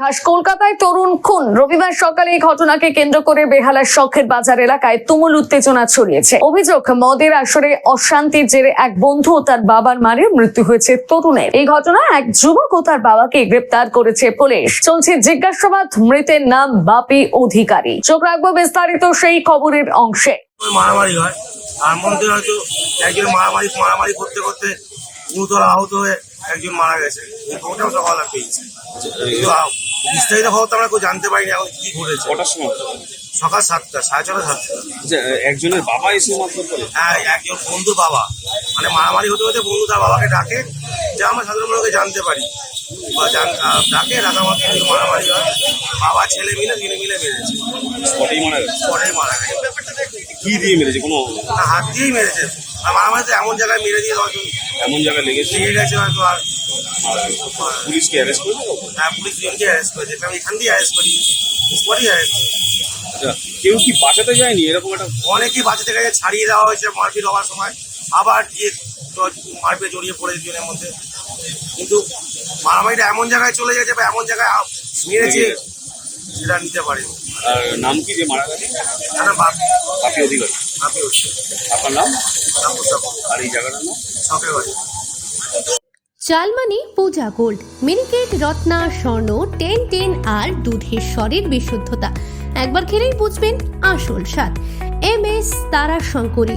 খাস কলকাতায় তরুণ খুন। রবিবার সকালে এই ঘটনাকে কেন্দ্র করে বেহালার শখের বাজার এলাকায় তুমুল উত্তেজনা ছড়িয়েছে। অভিযোগ, মদের আসরে অশান্তির জেরে এক বন্ধু ও তার বাবার মারে মৃত্যু হয়েছে তরুণের। এই ঘটনায় এক যুবক ও তার বাবাকে গ্রেপ্তার করেছে পুলিশ। চলছে জিজ্ঞাসাবাদ, মৃতের নাম বাপি অধিকারী। চোখ রাখব বিস্তারিত সেই খবরের অংশে। মারামারি হয়। তার মধ্যে হয়তো একজন মারামারি মারামারি করতে করতে গুরুতর আহত হয়ে একজন মারা গেছে। খবরটাও সকালে পেয়েছি কিন্তু বিস্তারিত খবর তো আমরা কেউ জানতে পারিনি এখন কি ঘটেছে? কটার সময়? সকাল সাতটা সাড়ে ছটা সাতটা। একজনের বাবা এসে করে? হ্যাঁ একজন বন্ধুর বাবা। মানে মারামারি হতে হতে বন্ধু তার বাবাকে ডাকে যা আমরা সাধারণ লোকে জানতে পারি। বা ডাকে ডাকা মাত্র মারামারি হয়। বাবা ছেলে মিলে তিনে মিলে মেরেছে। স্পটেই মারা গেছে? মারা গেছে। কি দিয়ে মেরেছে কোনো হাত দিয়েই মেরেছে। আর মারামারি তো এমন জায়গায় মেরে দিয়ে হয়তো এমন জায়গায় লেগেছে? লেগে গেছে হয়তো আর। পুলিশকে অ্যারেস্ট করে? হ্যাঁ পুলিশ দুজনকে অ্যারেস্ট করেছে। কারণ এখান দিয়ে অ্যারেস্ট করি স্পটই অ্যারেস্ট আচ্ছা, কেউ কি বাঁচাতে যায়নি এরকম একটা? অনেকেই বাঁচাতে গেছে ছাড়িয়ে দেওয়া হয়েছে মারপিট হওয়ার সময়। আবার গিয়ে মারপিট জড়িয়ে পড়ে দুজনের মধ্যে। কিন্তু মারামারিটা এমন জায়গায় চলে গেছে বা এমন জায়গায় মেরেছে সেটা নিতে পারেনি। আর নাম কি যে মারা গেছে? না বাপ আপনি অধিকারী আপনি আপনার নাম? আর এই জায়গাটার নাম? চালমানি Puja gold Miniket Ratna Swarna ten ten আর দুধের স্বরের বিশুদ্ধতা। একবার খেলেই বুঝবেন আসল স্বাদ। এম এস তারা শঙ্করী